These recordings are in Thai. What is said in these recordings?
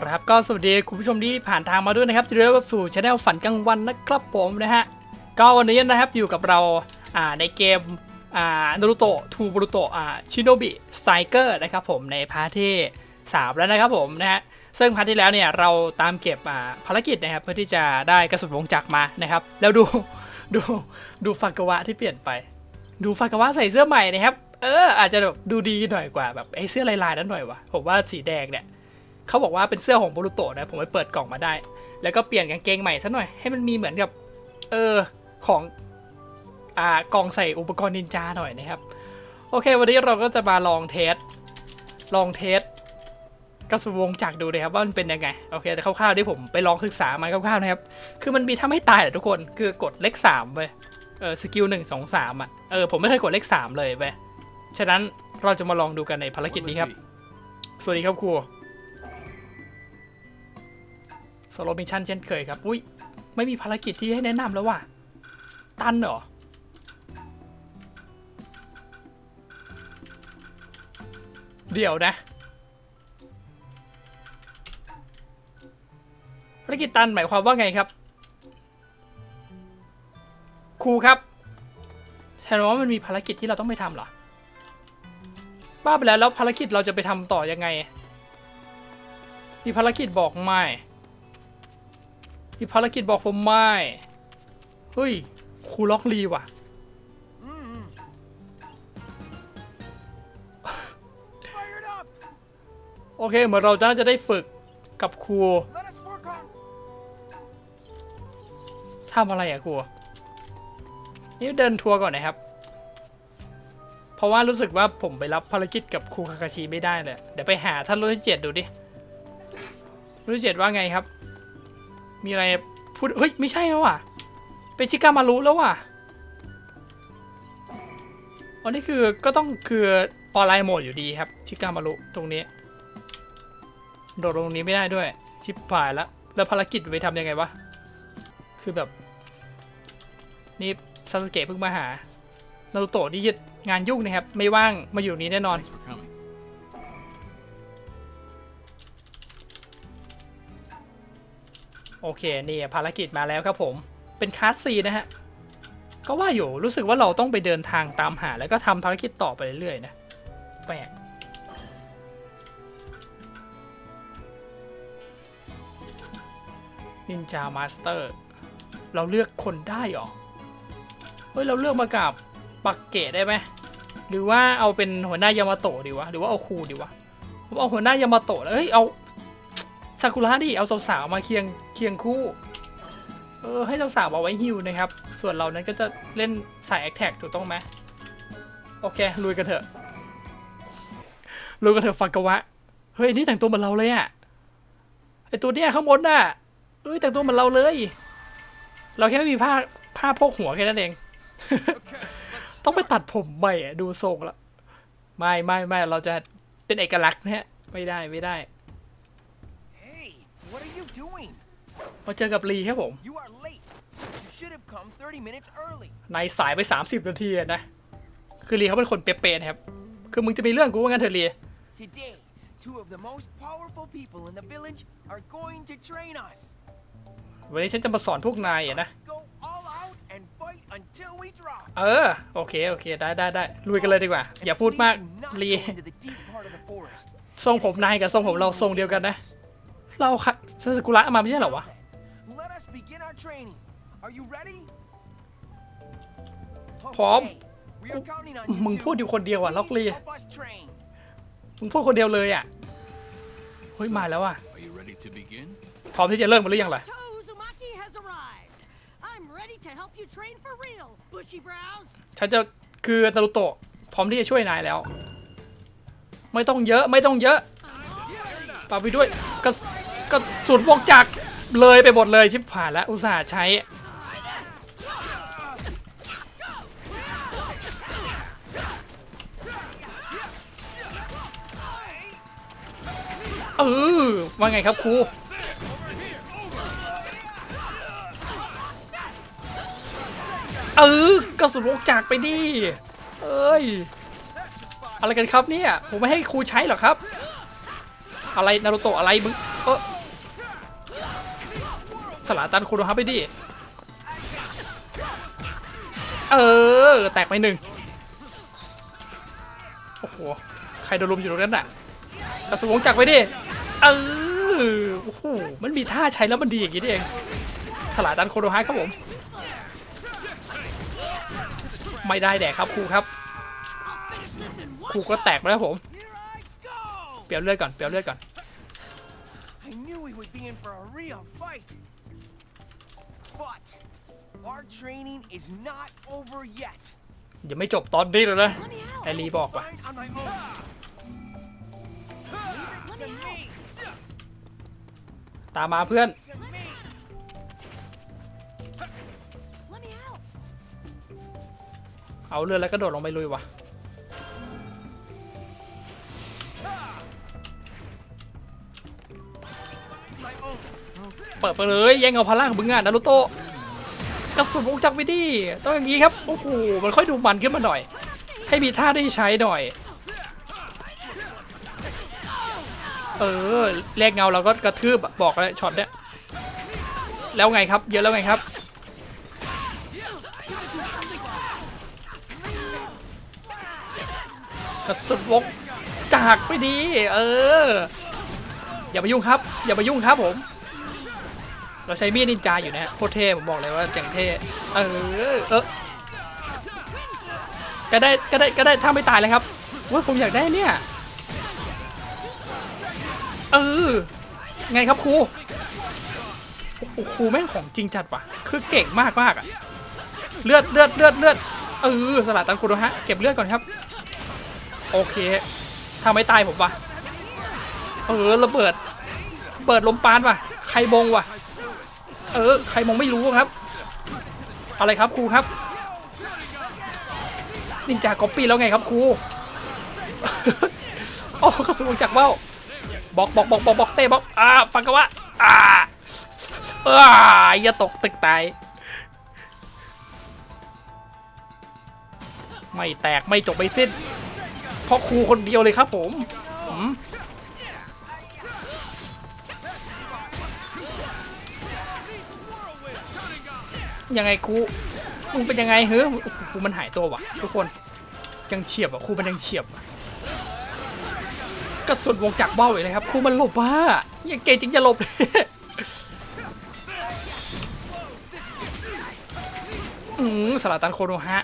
เอาละครับก็สวัสดีคุณผู้ชมที่ผ่านทางมาด้วยนะครับที่เรียกว่าสู่ช anel ฝันกลางวันนะครับผมนะฮะก็วันนี้นะครับอยู่กับเราอ่าในเกมอ่านารูโตะทูบรูโตะอ่าชิโนบิสไตเกอร์นะครับผมในพาร์ทที่3แล้วนะครับผมนะฮะซึ่งพาร์ทที่แล้วเนี่ยเราตามเก็บอ่าภารกิจนะครับเพื่อที่จะได้กระสุนวงจักรมานะครับแล้วดูดูดูฟักกวะที่เปลี่ยนไป ดูฟักกวะใส่เสื้อใหม่นะครับเอออาจจะแบบดูดีหน่อยกว่าแบบไอ้เสื้อลายๆนั้นหน่อยวะผมว่าสีแดงเนี่ย เขาบอกว่าเป็นเสื้อของบรุโตะนะผมไปเปิดกล่องมาได้ แล้วก็เปลี่ยนกางเกงใหม่ซะหน่อยให้มันมีเหมือนกับเออของอ่ากล่องใส่อุปกรณ์นินจาหน่อยนะครับโอเค วันนี้เราก็จะมาลองเทสลองเทสกระสุนวงจักรดูเลยครับว่ามันเป็นยังไงโอเคแต่คร่าวๆที่ผมไปลองศึกษามาคร่าวๆนะครับคือมันมีถ้าไม่ตายแหละทุกคนคือกดเลขสามไปเออสกิลหนึ่งสองสามอะเออผมไม่เคยกดเลขสามเลยไปฉะนั้นเราจะมาลองดูกันในภารกิจนี้ครับ สวัสดีครับครู โซโลมิชันเช่นเคยครับ อุ้ยไม่มีภารกิจที่ให้แนะนำแล้วว่ะ ตันเหรอ เดี๋ยวนะ ภารกิจตันหมายความว่าไงครับ ครูครับแทนว่ามันมีภารกิจที่เราต้องไปทำเหรอ บ้าไปแล้วแล้วภารกิจเราจะไปทำต่อยังไง มีภารกิจบอกไม่ มีภารกิจบอกผมไม่ เฮ้ยครูล็อกลีว่ะ โอเค เหมือนเราน่าจะได้ฝึกกับครูทำอะไรอะครูนี่เดินทัวร์ก่อนนะครับ เพราะว่ารู้สึกว่าผมไปรับภารกิจกับครูคาคาชิไม่ได้เลย เดี๋ยวไปหาท่านรุ่นที่เจ็ดดูดิ รุ่นที่เจ็ดว่าไงครับ มีอะไรพูดเฮ้ย ไม่ใช่แล้วว่ะ เป็นชิกามารุแล้วว่ะอันนี้คือก็ต้องคือออนไลน์โหมดอยู่ดีครับ ชิกามารุตรงนี้ โดดลงตรงนี้ไม่ได้ด้วย ชิบหายแล้วแล้วภารกิจไปทำยังไงวะ คือแบบ นี่ซาสเกะเพิ่งมาหานารูโตะนี่ยึดงานยุ่งนะครับ ไม่ว่างมาอยู่นี้แน่นอน โอเคนี่ภารกิจมาแล้วครับผมเป็นคลาสซีนะฮะก็ว่าอยู่รู้สึกว่าเราต้องไปเดินทางตามหา แล้วก็ทำภารกิจต่อไปเรื่อยๆนะแปลกนินจามาสเตอร์เราเลือกคนได้หรอ เฮ้ย เราเลือกมากับปักเกะได้ไหม หรือว่าเอาเป็นหัวหน้ายามาโตะดีวะ หรือว่าเอาครูดีวะผมเอาหัวหน้ายามาโตะแล้วเฮ้ย เอา ซากุระดิเอาสาวๆมาเคียงเคียงคู่ เออให้สาวๆเอาไว้ฮิวนะครับ ส่วนเรานั้นก็จะเล่นสายแอคแท็กถูกต้องไหมโอเคลุยกันเถอะลุยกันเถอะฟังกะวะ เฮ้ยนี่แต่งตัวเหมือนเราเลยอะไอตัวเนี้ยข้างบนน่ะเอ้ยแต่งตัวเหมือนเราเลย เราแค่ไม่มีผ้าผ้าพกหัวแค่นั้นเอง ต้องไปตัดผมใหม่อะดูทรงละไม่ไม่ไม่เราจะเป็นเอกลักษณ์นะฮะไม่ได้ไม่ได้ what are you doing? มาเจอกับลีครับผม You are late. You should have come 30 minutes early. นายสายไป 30 นาทีอะนะ คือลีเขาเป็นคนเป๊ะๆนะครับ คือมึงจะมีเรื่องกูว่างั้นเถอะลี Today, two of the most powerful people in the village are going to train us. วันนี้ฉันจะมาสอนพวกนายอะนะ Let's go all out and fight until we drop. เออ โอเค โอเค ได้ได้ได้ลุยกันเลยดีกว่า อย่าพูดมาก Please do not ลี go into the deep part of the forest. ทรงผมนายกับทรงผมเราทรงเดียวกันนะ เราค่ะซาสกุระมาไม่ใช่เหรอวะ Let us begin our training. Are you ready? พร้อม Okay, we are counting on มึง you พูดอยู่คนเดียวอะล็อก Please ลี help us train. มึงพูดคนเดียวเลยอะเฮ้ย มาแล้วอะ Are you ready to begin? พร้อมที่จะเริ่มมันหรือยังล่ะ To Uzumaki has arrived. I'm ready to help you train for real, bushy brows. ฉันจะคือนารุโตะพร้อมที่จะช่วยนายแล้ว ไม่ต้องเยอะไม่ต้องเยอะปาไปด้วยกระ กระสุนวงจักเลยไปหมดเลยชิบผ่านแล้วอุตส่าห์ใช้ เออว่าไงครับครูเออกระสุนวงจักไปดิ เอ้ย อะไรกันครับเนี่ย ผมไม่ให้ครูใช้หรอครับ อะไรนารูโตะอะไรมึง เออ สลาตันคูโดฮับไปดิ เออ แตกไปหนึ่งโอ้โห ใครโดนลุมอยู่ตรงนั้นน่ะกระสุนวงจักรไปดิ เออ โอ้โห มันมีท่าใช้แล้วมันดีอย่างนี้เอง สลาตันโคโดฮะครับผม ไม่ได้แดกครับครูครับ ครูก็แตกไปแล้วผม เปรียวเลือดก่อน เปรียวเลือดก่อน I knew we would be in for a real fight. But our training is not over yet. ยังไม่จบตอนนี้เลยนะ Let me out. ไอรีบอกว่ะ Fine on my own. Let To me me, out. ตามมาเพื่อน to me. Let me out. เอาเรือแล้วก็โดดลงไปลุยว่ะ My own. เปิดไปเลยแย่งเอาพลังมึงอะนารุโตะ กระสุนวงจักรไปดิต้องอย่างนี้ครับโอ้โหมันค่อยดูมันขึ้นมาหน่อย ให้มีท่าได้ใช้หน่อย เออแลกเงาเราก็กระทืบบอกเลยช็อตเนี้ยแล้วไงครับ เยอะแล้วไงครับกระสุนวงจากไปดี เออ อย่ามายุ่งครับ อย่ามายุ่งครับผม เราใช้มีดนินจาอยู่นะฮะโคตรเท่ผมบอกเลยว่าเจ๋งเท่เออเออก็ได้ก็ได้ก็ได้ถ้าไม่ตายเลยครับว่าผมอยากได้เนี่ยเออไงครับครูโอ้ครูแม่งของจริงจัดว่ะ คือเก่งมากมากอะเลือดเลือดเลือดเลือดเออสลัดตันคุณฮะเก็บเลือดก่อนครับ โอเคถ้าไม่ตายผมว่ะเออระเบิด เปิดลมปานว่ะ ใครบงว่ะ เออ ใครมองไม่รู้ครับ อะไรครับครูครับ นินจาก๊อปปี้แล้วไงครับครูโอ้กระสุนจากเบ้าบอกบอกบอกบอกบอกเต้บอกอ่าฟังกันว่าอ่าเอออย่าตกตึกตายไม่แตกไม่จบไม่สิ้นเพราะครูคนเดียวเลยครับผม ยังไงครูมึงเป็นยังไงเฮ้ยครูมันหายตัววะทุกคนยังเฉียบอะครูมันยังเฉียบกระสุนวงจักเบ้าอยู่เลยครับครูมันหลบว่ายังเก่งจริงจะหลบเลยอืมสลาตันโคโนฮะ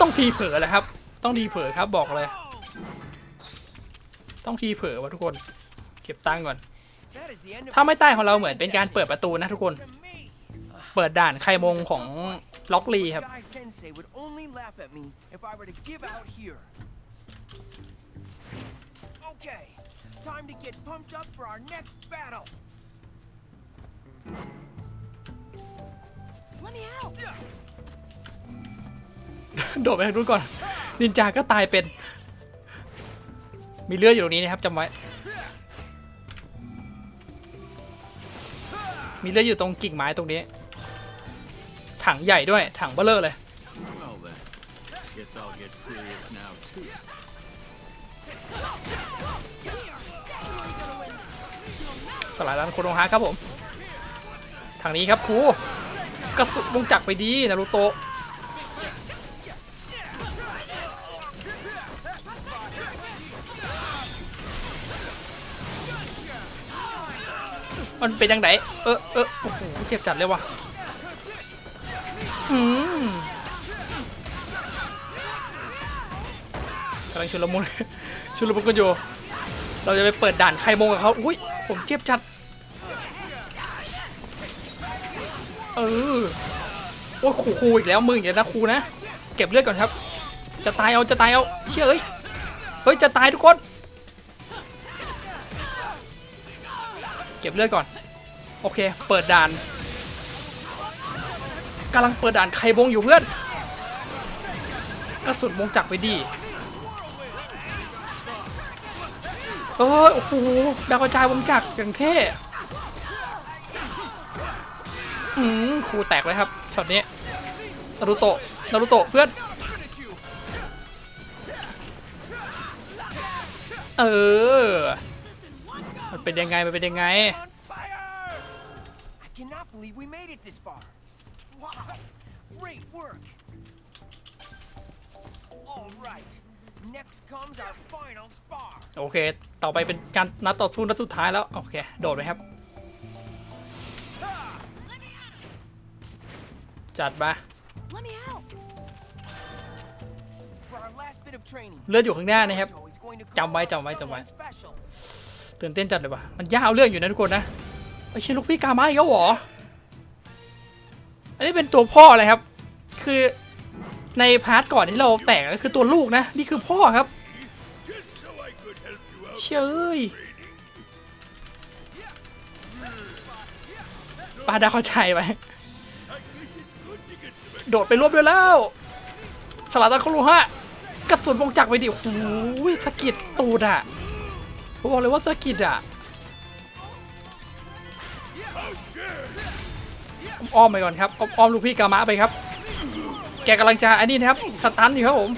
ต้องทีเผลอแหละครับ ต้องทีเผลอครับบอกเลย ต้องทีเผลอวะทุกคน เก็บตังค์ก่อน That is the end of ถ้าไม่ตายของเราเหมือนเป็นการเปิดประตูนะทุกคน to me. เปิดด่านไคมงของล็อกลีครับ Guy Sensei would only laugh at me if I were to give out here. Okay, time to get pumped up for our next battle. Let me out. โดดไปทางนู้นก่อน นินจาก็ตายเป็น มีเลือดอยู่ตรงนี้นะครับจำไว้ มีเลือดอยู่ตรงกิ่งไม้ตรงนี้ ถังใหญ่ด้วย ถังเบลเลอร์เลย Well then, guess I'll get serious now too. สลายร้านโคโนฮะครับผม ทางนี้ครับครูกระสุนวงจักรไปดีนารูโตะ มันเป็นยังไงเออเออโอ้โหเจ็บจัดเลยว่ะอืมกำลังชุลมุนชุลมุนกันอยู่เราจะไปเปิดด่านใครมงกับเขาอุ้ยผมเจ็บจัด เออโอ้ยครูครูอีกแล้วมึงอย่านะครูนะ เก็บเลือดก่อนครับ จะตายเอาจะตายเอาเชื่อเอ้ยเฮ้ยจะตายทุกคน เก็บเลือดก่อน โอเค เปิดด่านกำลังเปิดด่านใครบงอยู่เพื่อน กระสุนวงจักรไปดีเออโอ้โหดาวกระจายวงจักรอย่างเท่อืมครูแตกเลยครับช็อตนี้นารูโตะนารูโตะเพื่อน เออ มันเป็นยังไง มันเป็นยังไง On fire! I cannot believe we made it this far. Wow, great work. All right, next comes our final spar. โอเค ต่อไปเป็นการนัดต่อสู้นัดสุดท้ายแล้ว โอเค โดดไปครับ จัดมา Let me help. For our last bit of training, เลือดอยู่ข้างหน้านะครับ Naruto is going to call จำไว้ out จำไว้จำไว้ someone special. ตื่นเต้นจัดเลยว่ะ มันยาวเรื่องอยู่นะทุกคนนะไอเชยลูกพี่กามาอีกแล้วเหรอ อันนี้เป็นตัวพ่อเลยครับ คือในพาร์ทก่อนที่เราแตกก็คือตัวลูกนะ นี่คือพ่อครับ เชยปาดาเข้าใจไป โดดไปรวบด้วยแล้ว สลัดตะครุฮะกระสุนวงจักรไปดิโอ้โหสกิดตูดอะ ผมบอกเลยว่าสกิดอะอ้อมไปก่อนครับอ้อมลูกพี่กามะไปครับ แกกำลังจะอันนี้นะครับสตันอยู่ครับผม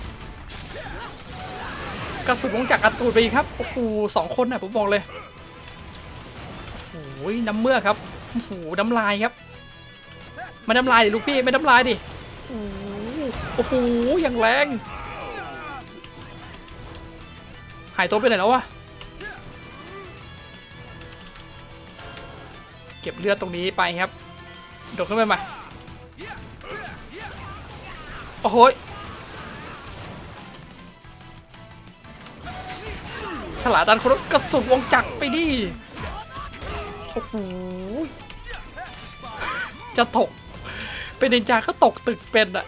กระสุนวงจักรอัตูดไปครับโอ้โหสองคนนะผมบอกเลยโอ้โหน้ำเมื่อครับโอ้โหน้ำลายครับไม่น้ำลายดิลูกพี่ไม่น้ำลายดิโอ้โหอย่างแรง หายตัวไปไหนแล้ววะ เก็บเลือดตรงนี้ไปครับ โดดขึ้นไปมาโอ้โหฉลาดันคนกระสุนวงจักรไปดิโอ้โหจะตก เป็นนินจาก็ตกตึกเป็นอะ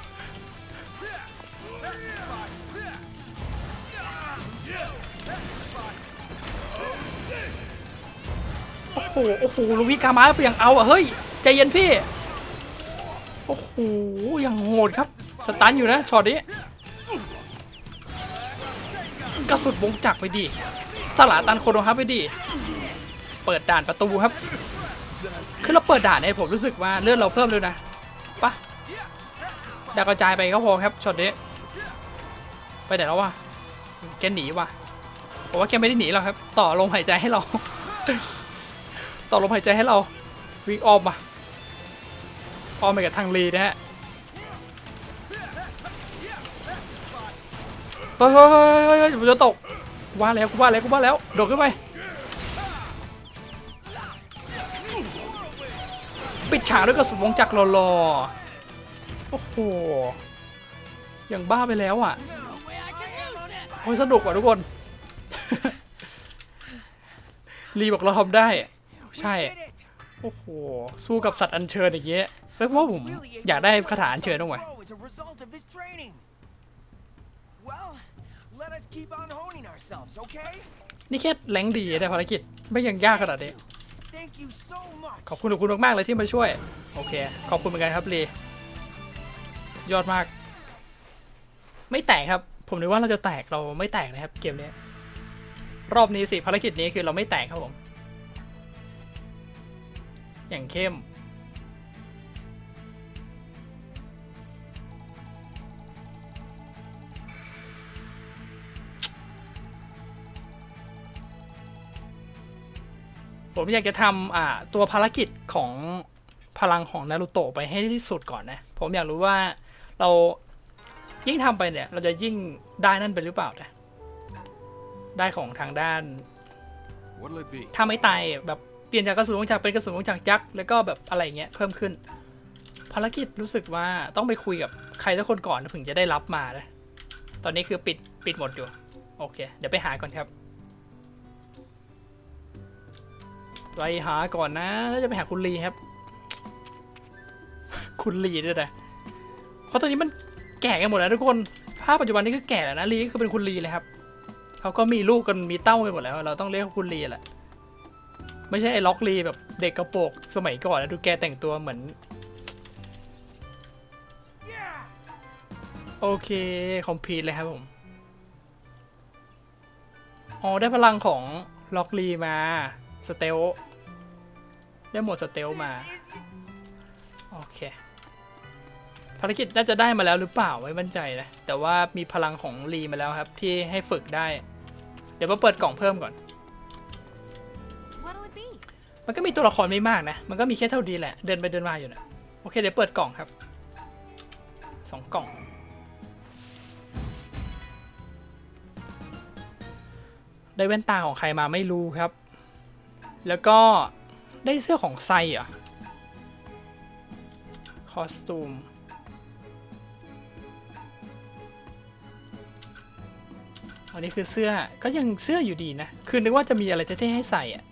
หโอ้โหลูกพี่กามาเปลี่ยงเอาอะเฮ้ยใจเย็นพี่ โอ้โหอย่างโหดครับสตันอยู่นะช็อตนี้กระสุนวงจักรไปดิสลาตันโคโนฮะไปดิเปิดด่านประตูครับคือเราเปิดด่านเนี่ยผมรู้สึกว่าเลือดเราเพิ่มเลยนะปะดากระจายไปก็พอครับช็อตนี้ไปไหนแล้ววะแกหนีวะผมว่าแกไม่ได้หนีหรอกครับ ต่อลมหายใจให้เรา ต่อลมหายใจให้เราวิ่งอ้อมมาอ้อมไปกับทางลีนะฮะเฮ้ยเฮ้ยเฮ้ยผมจะตกว่าแล้วกูว่าแล้วกูว่าแล้วโดดขึ้นไปปิดฉากด้วยกระสุนวงจักรรอโอ้โหอย่างบ้าไปแล้วอะโอ้ยสนุกว่ะทุกคน รีบอกเราทำได้ ใช่ We did it. โอ้โห สู้กับสัตว์อัญเชิญอย่างเงี้ยเฮ้ยเพราะว่าผมอยากได้คาถาอัญเชิญต้องไง Grow as a result of this training. Well, let us keep on honing ourselves, okay? นี่แค่แรงดีได้ภารกิจ ไม่ยังยากขนาดนี้ Thank you so much. ขอบคุณขอบคุณมากๆเลยที่มาช่วย โอเค ขอบคุณเหมือนกันครับลีสุดยอดมาก ไม่แตกครับ ผมนึกว่าเราจะแตกเราไม่แตกนะครับ เกมนี้ รอบนี้สิภารกิจนี้คือเราไม่แตกครับผม อย่างเข้ม ผมอยากจะทำอ่าตัวภารกิจของพลังของนารูโตะไปให้ที่สุดก่อนนะ ผมอยากรู้ว่าเรายิ่งทำไปเนี่ย เราจะยิ่งได้นั่นไปหรือเปล่านะได้ของทางด้าน What'll it be? ถ้าไม่ตายแบบ เปลี่ยนจากกระสุนวงจักรเป็นกระสุนวงจักรยักษ์แล้วก็แบบอะไรเงี้ยเพิ่มขึ้น ภารกิจรู้สึกว่าต้องไปคุยกับใครสักคนก่อนถึงจะได้รับมานะตอนนี้คือปิดปิดหมดอยู่ โอเค เดี๋ยวไปหาก่อนครับไปหาก่อนนะแล้วจะไปหาคุณลีครับ คุณลีด้วยนะเพราะตอนนี้มันแก่กันหมดแล้วทุกคน ภาพปัจจุบันนี้คือแก่แล้วนะลีก็คือเป็นคุณลีเลยครับ เขาก็มีลูกกันมีเต้ากันหมดแล้ว เราต้องเรียกคุณลีแหละ ไม่ใช่ไอ้ล็อกลีแบบเด็กกระโปงสมัยก่อนนะดูแกแต่งตัวเหมือน Yeah! โอเค คอมพลีทเลยครับผม อ๋อ ได้พลังของล็อกลีมา สเตล ได้หมดสเตลมา โอเค ภารกิจน่าจะได้มาแล้วหรือเปล่าไม่มั่นใจนะ แต่ว่ามีพลังของลีมาแล้วครับ ที่ให้ฝึกได้ เดี๋ยวมาเปิดกล่องเพิ่มก่อน มันก็มีตัวละครไม่มากนะ มันก็มีแค่เท่าดีแหละ เดินไปเดินมาอยู่นะ โอเค เดี๋ยวเปิดกล่องครับ สองกล่อง ได้แว่นตาของใครมาไม่รู้ครับ แล้วก็ได้เสื้อของไซอะ คอสตูม อันนี้คือเสื้อ ก็ยังเสื้ออยู่ดีนะ คือนึกว่าจะมีอะไรเท่ๆให้ใส่อะ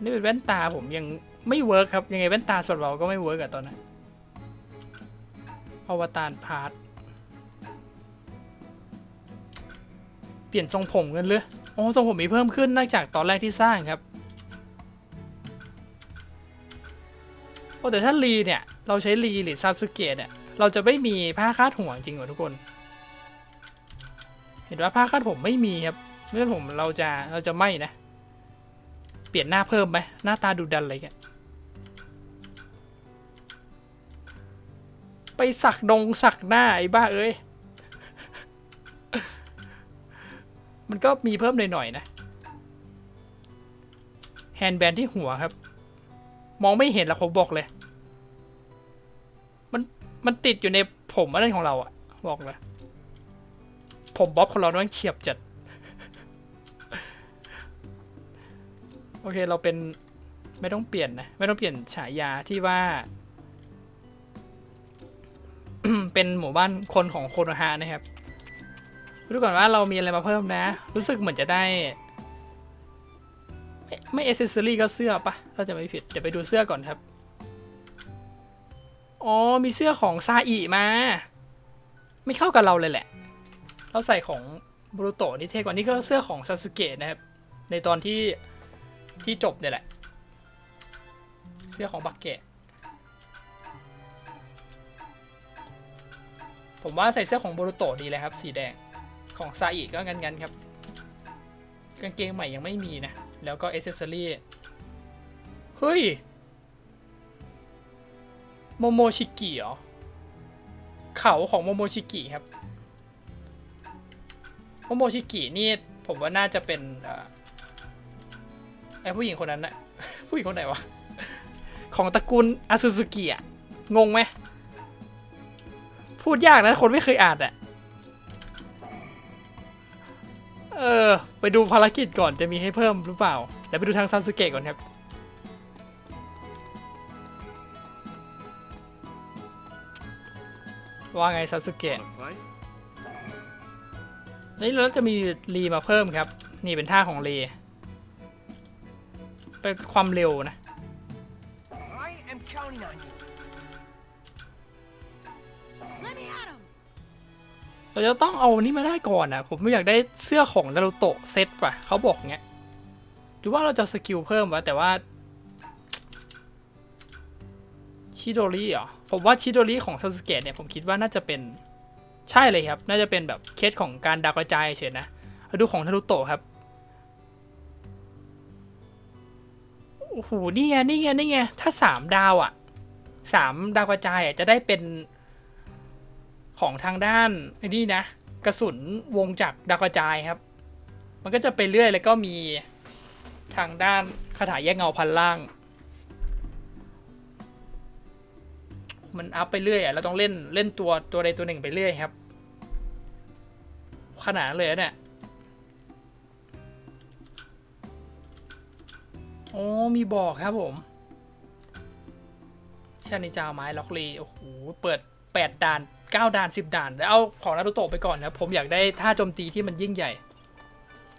นนี้เป็นแว่นตาผมยังไม่เวิร์กครับ ยังไงแว่นตาส่วนเราก็ไม่เวิร์กอะตอนนั้นอวตารพาร์ทเปลี่ยนทรงผมกันเลยโอ้ทรงผมมีเพิ่มขึ้นนอกจากตอนแรกที่สร้างครับโอ้แต่ถ้ารีเนี่ย เราใช้รีหรือซาสึเกะเนี่ย เราจะไม่มีผ้าคาดหัวจริงเหรอทุกคน เห็นว่าผ้าคาดผมไม่มีครับ เมื่อผมเราจะเราจะไม่นะ เปลี่ยนหน้าเพิ่มไหมหน้าตาดูดันอะไรเงี้ยไปสักดงสักหน้า ไอ้บ้าเอ้ย มันก็มีเพิ่มหน่อยๆนะแฮนด์แบนที่หัวครับ มองไม่เห็นแล้วผมบอกเลย มันมันติดอยู่ในผมอะไรของเราอะบอกเลย ผมบ๊อบของเราต้องเฉียบจัด โอเคเราเป็นไม่ต้องเปลี่ยนนะ ไม่ต้องเปลี่ยนฉายาที่ว่า เป็นหมู่บ้านคนของโคโนฮะนะครับดูก่อนว่าเรามีอะไรมาเพิ่มนะ รู้สึกเหมือนจะได้ ไม่ไม่เอเซสซอรี่ก็เสื้อปะถ้าจะไม่ผิด เดี๋ยวไปดูเสื้อก่อนครับ อ๋อ มีเสื้อของซาอิมา ไม่เข้ากับเราเลยแหละ เราใส่ของบรูโตะนี่เท่กว่านี่ก็เสื้อของซาสึเกะนะครับ ในตอนที่ ที่จบเนี่ยแหละ เสื้อของบักเกะผมว่าใส่เสื้อของโบรุโตดีเลยครับ สีแดงของซาอิก็งั้นๆครับ กางเกงใหม่ยังไม่มีนะ แล้วก็เอเซสซอรี่เฮ้ย โมโมชิกิเหรอ เขาของโมโมชิกิครับ โมโมชิกินี่ผมว่าน่าจะเป็นอ่อ ไอผู้หญิงคนนั้นนะผู้หญิงคนไหนวะ ของตระกูลอาซูซูกิอะงงไหม พูดยากนะ คนไม่เคยอ่านอะเออ ไปดูภารกิจก่อนจะมีให้เพิ่มหรือเปล่าเดี๋ยวไปดูทางซาสึเกะก่อนครับ ว่าไงซาสึเกะ Wanna fight? นี่เราจะมีรีมาเพิ่มครับ นี่เป็นท่าของรี เป็นความเร็วนะ I am counting on you. Let me at him. เราจะต้องเอานี่มาได้ก่อนนะผมไม่อยากได้เสื้อของนารูโตะเซตว่ะเขาบอกเงี้ยหรือว่าเราจะสกิลเพิ่มวะแต่ว่าชิโดริเหรอผมว่าชิโดริของซาสึเกะเนี่ยผมคิดว่าน่าจะเป็นใช่เลยครับ น่าจะเป็นแบบเคสของการดาวกระจายเฉยนะมาดูของนารูโตะครับ โอ้โหนี่ไงนี่ไงนี่ไงถ้าสามดาวอะสามดาวกระจายอะจะได้เป็นของทางด้านไอ้นี่นะ กระสุนวงจากดาวกระจายครับ มันก็จะไปเรื่อยแล้วก็มีทางด้านคาถาแยกเงาพันล่าง มันอัพไปเรื่อยอะเราต้องเล่นเล่นตัวตัวใดตัวหนึ่งไปเรื่อยครับ ขนาดเลยเนี่ย โอ้มีบอกครับผมชานิจาไม้ล็อกลีโอ้โหเปิด 8 ด่าน 9 ด่าน 10 ด่าน แล้วเอาของนารูโตะไปก่อนนะผมอยากได้ท่าโจมตีที่มันยิ่งใหญ่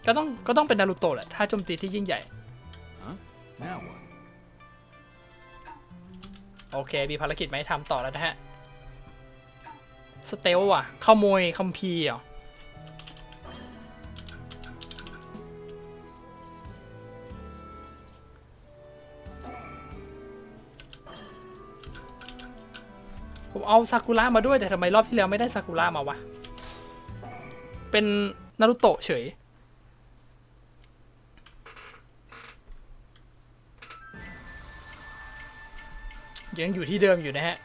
ก็ต้องก็ต้องเป็นนารูโตะแหละท่าโจมตีที่ยิ่งใหญ่ Huh? Now what? โอเค มีภารกิจมาให้ทำต่อแล้วนะฮะ สเตลว่ะขโมยคัมภีร์เหรอ ผมเอาซากุระมาด้วยแต่ทำไมรอบที่แล้วไม่ได้ซากุระมาวะ เป็นนารุโตะเฉย ยังอยู่ที่เดิมอยู่นะฮะ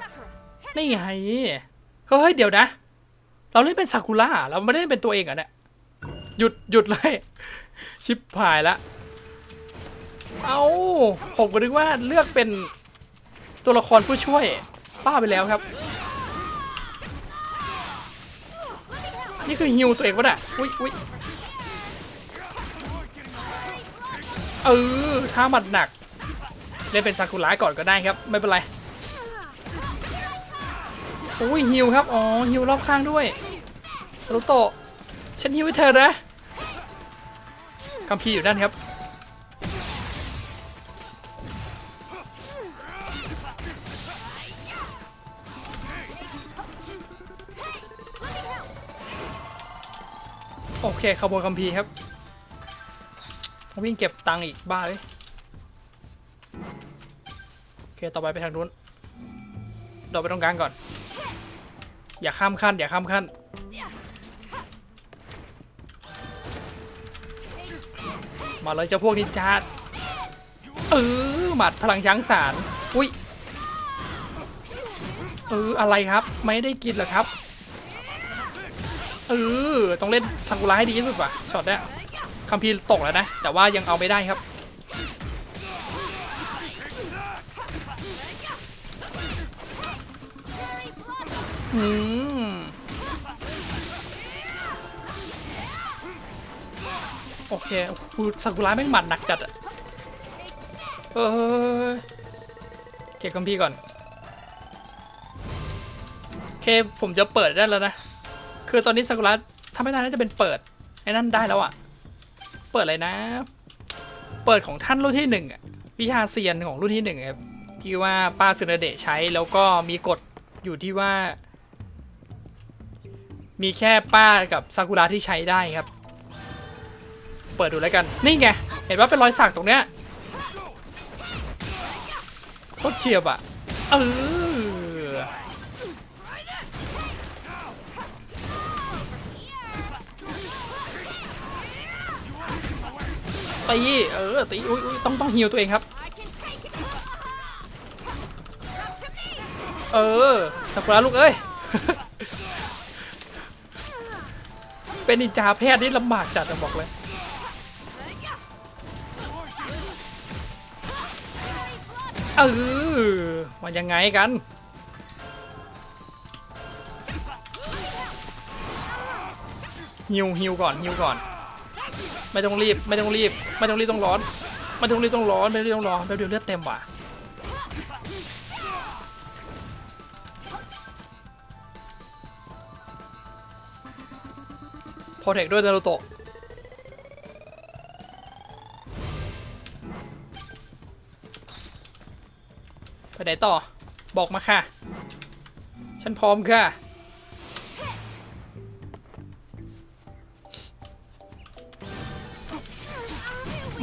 Sakura, นี่ไง เฮ้ย เดี๋ยวนะ เราเล่นเป็นซากุระเราไม่ได้เล่นเป็นตัวเองเหรอะเนี่ย หยุดหยุดเลย ชิปหายละ เอาผมก็นึกว่าเลือกเป็น ตัวละครผู้ช่วยป้าไปแล้วครับ นี่คือฮิวตัวเองวะเนี่ยอุ้ยอุ้ยเออถ้ามัดหนัก เล่นเป็นซากุระก่อนก็ได้ครับ ไม่เป็นไรอุ้ยฮิวครับ อ๋อฮิวรอบข้างด้วยรุโตะฉันฮิวให้เธอนะกัมพีอยู่นั่นครับ โอเคขโมยคัมภีร์ครับวิ่งเก็บตังค์อีกบ้าเลยโอเคต่อไปไปทางนู้นโดดไปตรงกลางก่อน อย่าข้ามขั้นอย่าข้ามขั้นมาเลยเจ้าพวกนินจาเออหมัดพลังช้างสาร อุ้ยเอออะไรครับ ไม่ได้กินหรอครับ เออต้องเล่นซากุระให้ดีที่สุดว่ะช็อตเนี้ยคัมพีตกแล้วนะ แต่ว่ายังเอาไม่ได้ครับ อืม โอเคคูซากุระแม่งหมัดหนักจัดอะเออเก็บคัมพีก่อน โอเค ผมจะเปิดได้แล้วนะ คือตอนนี้ซากุระถ้าไม่ได้น่าจะเป็นเปิดไอ้นั่นได้แล้วอะเปิดอะไรนะ เปิดของท่านรุ่นที่หนึ่งอะวิชาเซียนของรุ่นที่หนึ่งครับที่ว่าป้าซึนาเดะใช้แล้วก็มีกฎอยู่ที่ว่า มีแค่ป้ากับซากุระที่ใช้ได้ครับ เปิดดูแล้วกัน นี่ไง เห็นว่าเป็นรอยสักตรงเนี้ยโคตรเฉียบอะเออ ตีเออตีอุ้ยอุ้ยต้องต้องฮิวตัวเองครับ เออสักระลูกเอ้ย เป็นนินจาแพทย์นี่ลำบากจัดอะบอกเลยเออมันยังไงกัน ฮิวฮิวก่อนฮิวก่อน ไม่ต้องรีบไม่ต้องรีบไม่ต้องรีบต้องร้อนไม่ต้องรีบต้องร้อนไม่ต้องรีบต้องร้อนแป๊บเดียวเลือดเต็มว่ะโปรเทคด้วยนารูโตะไปไหนต่อบอกมาค่ะ ฉันพร้อมค่ะ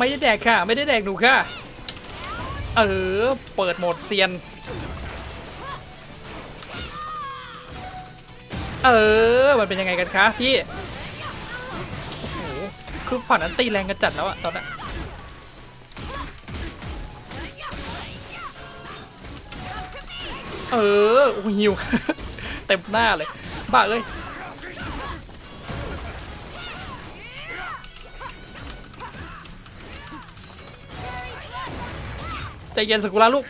ไม่ได้แดกค่ะ ไม่ได้แดกหนูค่ะ เออ เปิดโหมดเซียน เออ มันเป็นยังไงกันคะพี่โอ้โหคือฝั่งนั้นตีแรงกันจัดแล้วอะตอนนั้นเออหหิว เต็มหน้าเลย บ้าเอ้ย เย็นสกุระลูก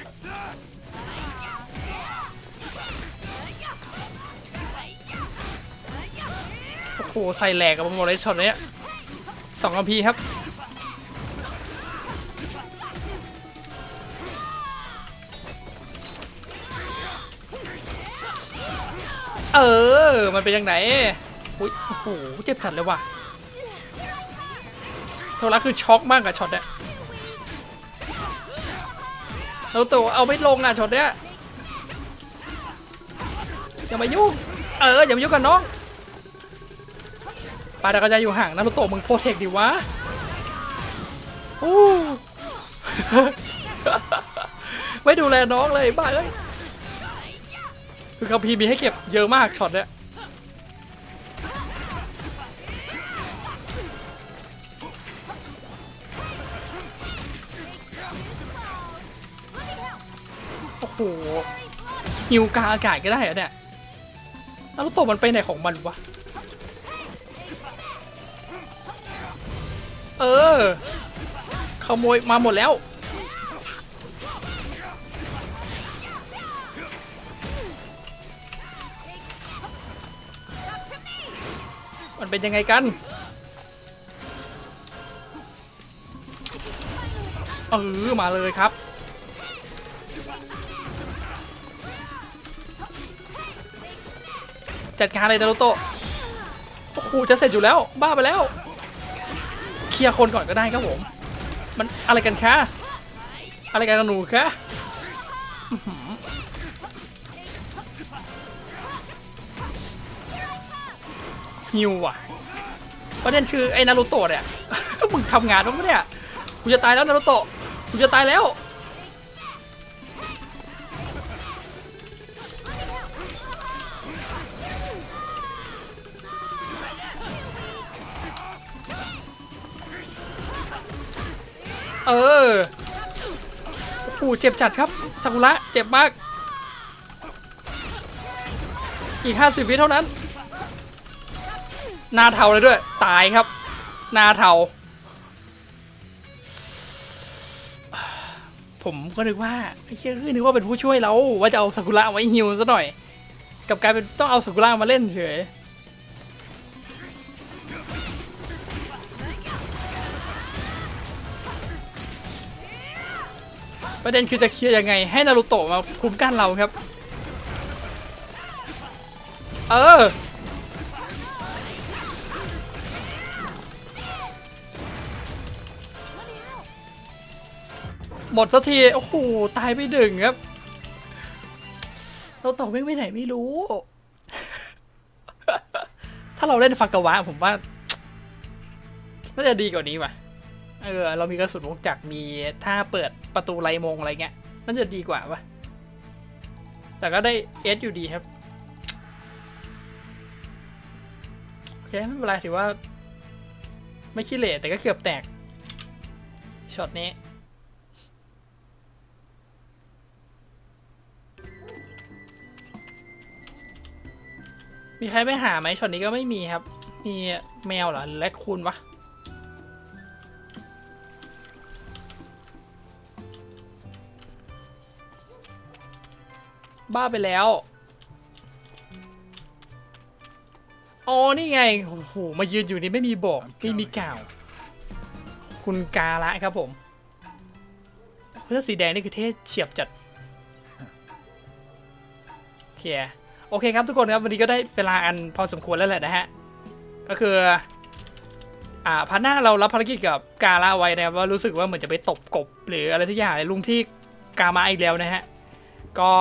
โอ้โหใส่แหลกกับหมดเลยช็อตเนี้ยสองลพีครับเออ มันเป็นยังไงอุ้ยโอ้โห เจ็บจัดเลยว่ะ โซล่าคือช็อกมากอะช็อตเนี้ย เราตัวเอาไม่ลงอะช็อตเนี้ยอย่ามายุ่งเอออย่ามายุ่งกับน้องปาดากระจายอยู่ห่างนารุโตะมึงโปรเทคดิวะโอ้ไม่ดูแลน้องเลยบ้าเอ้ยคือคัมพีมีให้เก็บเยอะมากช็อตเนี้ย โหฮิวกลางอากาศก็ได้เหรอเนี่ยเอนารุโตะมันไปไหนของมันวะ เออ ขโมยมาหมดแล้ว มันเป็นยังไงกัน เออ มาเลยครับ จัดการเลยนารุโตะโอ้โหจะเสร็จอยู่แล้ว บ้าไปแล้ว เคลียร์คนก่อนก็ได้ครับผม มันอะไรกันคะอะไรกันกับหนูคะฮิวอะประเด็นคือไอ้นารูโตะเนี่ยมึงทำงานบ้งปะเนี่ยกูจะตายแล้วนารูโตะกูจะตายแล้ว เออโอ้โหเจ็บจัดครับซากุระเจ็บมาก อีก 50 วิเท่านั้น หน้าเทาเลยด้วย ตายครับ หน้าเทา ผมก็นึกว่าไอ้เชี่ยคือนึกว่าเป็นผู้ช่วยเราว่าจะเอาซากุระไว้ฮิวซะหน่อย กับกลายเป็นต้องเอาซากุระมาเล่นเฉย ประเด็นคือจะเคลียร์ยังไง ให้นารูโตะมาคุ้มกันเราครับ เออ หมดสักที โอ้โห ตายไปหนึ่งครับเราตกไม่งไปไหนไม่รู้ ถ้าเราเล่นฟักกะวะผมว่า น่าจะดีกว่านี้ว่ะ เออเรามีกระสุนวงจักรมีถ้าเปิดประตูไรมงอะไรเงี้ยน่าจะดีกว่าว่ะแต่ก็ได้เอสอยู่ดีครับโอเคไม่เป็นไรถือว่า ไม่ขี้เหร่แต่ก็เกือบแตกช็อตนี้มีใครไปหาไหมช็อตนี้ก็ไม่มีครับ มีแมวเหรอแรคคูนวะ บ้าไปแล้วอ๋อนี่ไง โอ้โห มายืนอยู่นี่ไม่มีบอก ไม่มีกล่าว คุณกาละครับผมเสื้อสีแดงนี่คือเท่เฉียบจัด โอเค โอเคครับทุกคนครับวันนี้ก็ได้เวลาอันพอสมควรแล้วแหละนะฮะ ก็คือ อ่าพันหน้าเรารับภารกิจกับกาละไว้นะครับว่ารู้สึกว่าเหมือนจะไปตบกบ หรืออะไรทุกอย่างลุงที่กามาอีกแล้วนะฮะ ก็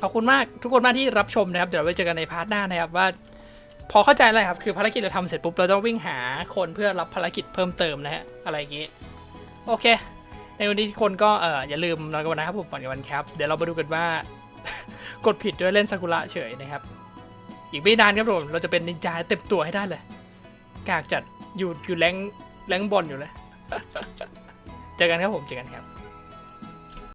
ขอบคุณมากทุกคนมากที่รับชมนะครับ เดี๋ยวไว้เจอกันในพาร์ทหน้านะครับว่า พอเข้าใจแล้วครับ คือภารกิจเราทำเสร็จปุ๊บเราต้องวิ่งหาคนเพื่อรับภารกิจเพิ่มเติมนะฮะอะไรอย่างงี้โอเค ในวันนี้ทุกคนก็เอออย่าลืมนอนกันวันนะครับผมฝันกันวันครับ เดี๋ยวเรามาดูกันว่ากดผิดด้วยเล่นซากุระเฉยนะครับ อีกไม่นานครับผมเราจะเป็นนินจาเต็มตัวให้ได้เลยกากจัดอยู่อยู่แรงแรงบอลอยู่เลย เจอกันครับผมเจอกันครับ